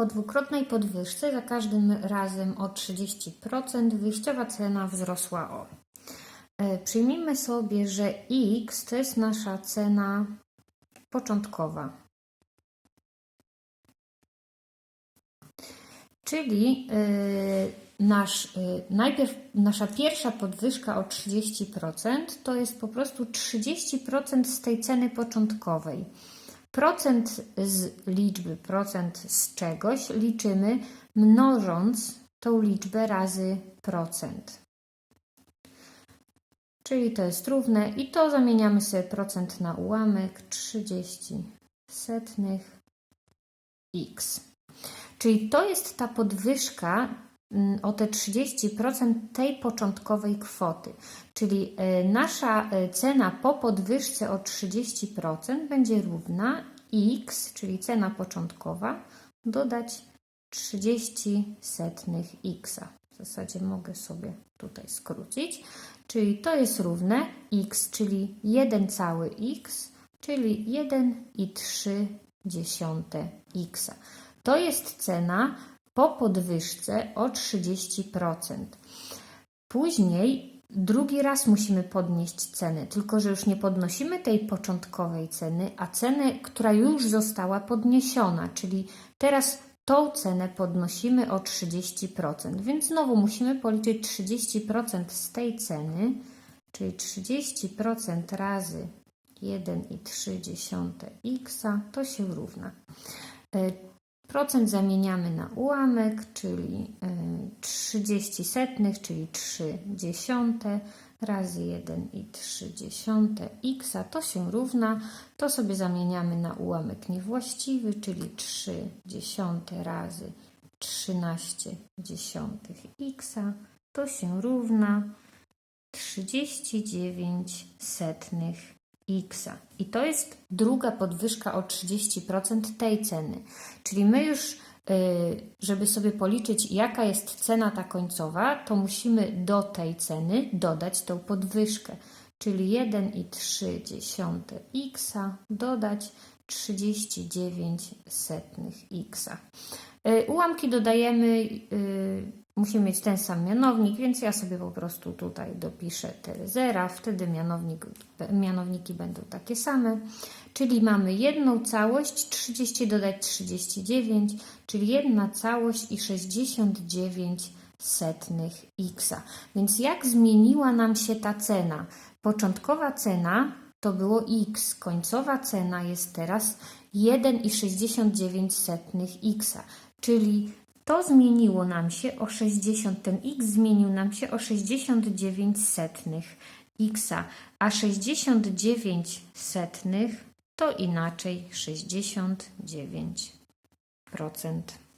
Po dwukrotnej podwyżce za każdym razem o 30% wyjściowa cena wzrosła o. E, Przyjmijmy sobie, że x to jest nasza cena początkowa. Czyli yy, nasz, yy, najpierw nasza pierwsza podwyżka o 30% to jest po prostu 30% z tej ceny początkowej. Procent z liczby, procent z czegoś liczymy mnożąc tą liczbę razy procent. Czyli to jest równe i to zamieniamy sobie procent na ułamek 30 setnych x. Czyli to jest ta podwyżka o te 30% tej początkowej kwoty. Czyli e, nasza e, cena po podwyżce o 30% będzie równa x, czyli cena początkowa, dodać 30 setnych x. W zasadzie mogę sobie tutaj skrócić. Czyli to jest równe x, czyli 1 cały x, czyli 1,3 x. To jest cena po podwyżce o 30%. Później drugi raz musimy podnieść cenę, tylko że już nie podnosimy tej początkowej ceny, a cenę, która już została podniesiona, czyli teraz tą cenę podnosimy o 30%, więc znowu musimy policzyć 30% z tej ceny, czyli 30% razy 1,3x to się równa. Procent zamieniamy na ułamek, czyli y, 30 setnych, czyli 3 dziesiąte razy 1,3 x, to się równa. To sobie zamieniamy na ułamek niewłaściwy, czyli 3 dziesiąte razy 13 dziesiątych x, to się równa 39 setnych x. I to jest druga podwyżka o 30% tej ceny. Czyli my już, y, żeby sobie policzyć, jaka jest cena ta końcowa, to musimy do tej ceny dodać tą podwyżkę. Czyli 1,3 x dodać 39 setnych x. Y, Ułamki dodajemy y, musimy mieć ten sam mianownik, więc ja sobie po prostu tutaj dopiszę te zera, wtedy mianownik, mianowniki będą takie same. Czyli mamy jedną całość, 30 dodać 39, czyli jedna całość i 69 setnych x. Więc jak zmieniła nam się ta cena? Początkowa cena to było x, końcowa cena jest teraz 1,69 setnych x, czyli to zmieniło nam się o 60, ten x zmienił nam się o 69 setnych x, a 69 setnych to inaczej 69%.